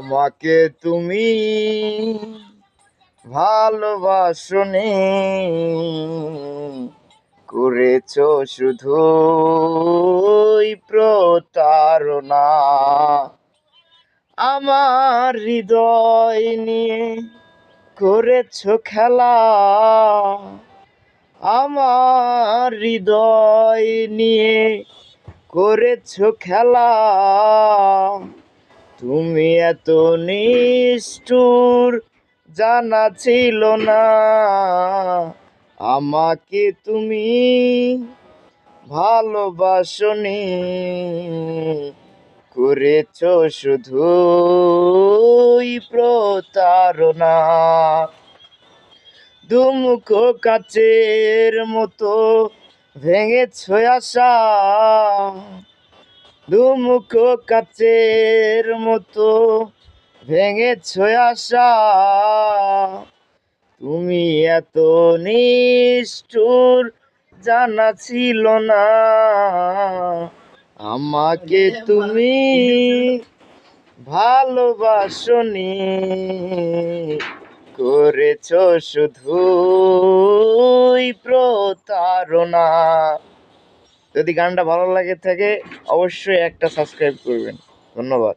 আমাকে তুমি ভালোবাসনি করেছ শুধু প্রতারণা। আমার হৃদয় নিয়ে করেছ খেলা। আমার হৃদয় নিয়ে করেছ খেলা। তুমি এত নিষ্ঠুর জানা ছিল না। আমাকে তুমি ভালোবাসনি, করেছ শুধু প্রতারণা। দুমুখ কাচের মতো ভেঙেছ আশা দুমুখ কাচের মতো ভেঙেছ আশা। তুমি এত নিষ্ঠুর, জানা ছিল না। আমাকে তুমি ভালোবাসনি, করেছ শুধু প্রতারণা। যদি গানটা ভালো লাগে থাকে অবশ্যই একটা সাবস্ক্রাইব করবেন। ধন্যবাদ।